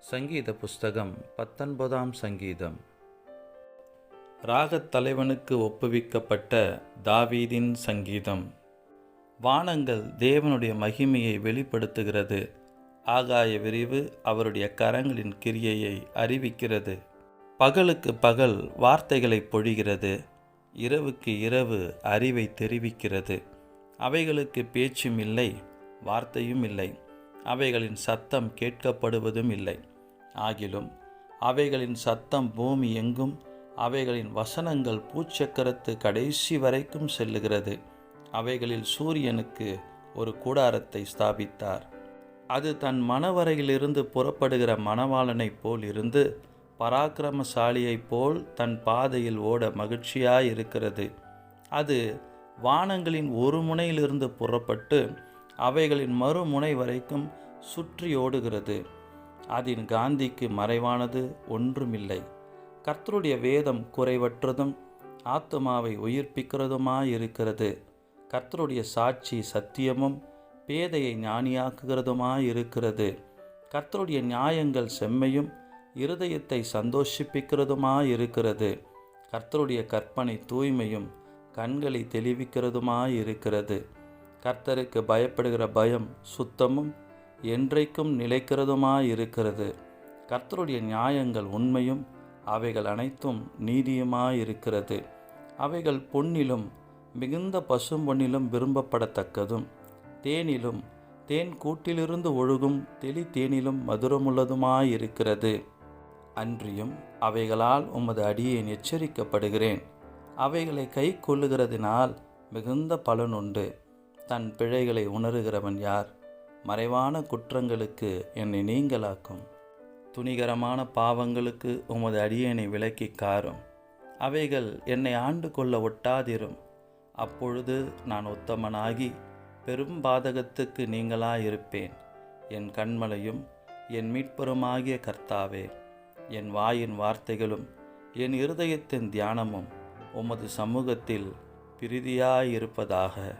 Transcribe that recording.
சங்கீத புஸ்தகம் பத்தொன்பதாம் சங்கீதம். ராகத் தலைவனுக்கு ஒப்புவிக்கப்பட்ட தாவீதின் சங்கீதம். வானங்கள் தேவனுடைய மகிமையை வெளிப்படுத்துகிறது. ஆகாய விரிவு அவருடைய கரங்களின் கிரியையை அறிவிக்கிறது. பகலுக்கு பகல் வார்த்தைகளை பொழிகிறது. இரவுக்கு இரவு அறிவை தெரிவிக்கிறது. அவைகளுக்கு பேச்சும் இல்லை வார்த்தையும் இல்லை. அவைகளின் சத்தம் கேட்கப்படுவதும் இல்லை. ஆகிலும் அவைகளின் சத்தம் பூமி எங்கும் அவைகளின் வசனங்கள் பூச்சக்கரத்து கடைசி வரைக்கும் செல்லுகிறது. அவைகளில் சூரியனுக்கு ஒரு கூடாரத்தை ஸ்தாபித்தார். அது தன் மணவரையிலிருந்து புறப்படுகிற மணவாளனைப் போல் இருந்து பராக்கிரமசாலியைப் போல் தன் பாதையில் ஓட மகிழ்ச்சியாயிருக்கிறது. அது வானங்களின் ஒரு முனையிலிருந்து புறப்பட்டு அவைகளின் மறுமுனை வரைக்கும் சுற்றி ஓடுகிறது. அதன் காந்திக்கு மறைவானது ஒன்றுமில்லை. கர்த்தருடைய வேதம் குறைவற்றதும் ஆத்மாவை உயிர்ப்பிக்கிறதுமாயிருக்கிறது. கர்த்தருடைய சாட்சி சத்தியமும் பேதையை ஞானியாக்குகிறதுமாயிருக்கிறது. கர்த்தருடைய நியாயங்கள் செம்மையும் இருதயத்தை சந்தோஷிப்பிக்கிறதுமாயிருக்கிறது. கர்த்தருடைய கற்பனை தூய்மையும் கண்களை தெளிவிக்கிறதுமாயிருக்கிறது. கர்த்தருக்கு பயப்படுகிற பயம் சுத்தமும் என்றைக்கும் நிலைக்கிறதுமாயிருக்கிறது. கர்த்தருடைய நியாயங்கள் உண்மையும் அவைகள் அனைத்தும் நீதியுமாயிருக்கிறது. அவைகள் பொன்னிலும் மிகுந்த பசும்பொன்னிலும் விரும்பப்படத்தக்கதும். தேனிலும் தேன் கூட்டிலிருந்து ஒழுகும் தெளி தேனிலும் மதுரமுள்ளதுமாயிருக்கிறது. அன்றியும் அவைகளால் உமது அடியேன் எச்சரிக்கப்படுகிறேன். அவைகளை கை கொள்ளுகிறதினால் மிகுந்த பலனுண்டு. தன் பிழைகளை உணருகிறவன் யார்? மறைவான குற்றங்களுக்கு என்னை நீங்களாக்கும். துணிகரமான பாவங்களுக்கு உமது அடியனை விலக்கி காரும். அவைகள் என்னை ஆண்டு கொள்ள ஒட்டாதிரும். அப்பொழுது நான் உத்தமனாகி பெரும் பாதகத்துக்கு நீங்களாயிருப்பேன். என் கண்மலையும் என் மீட்பருமாகிய கர்த்தாவே என் வாயின் வார்த்தைகளும் என் இருதயத்தின் தியானமும் உமது சமூகத்தில் பிரீதியாயிருப்பதாக.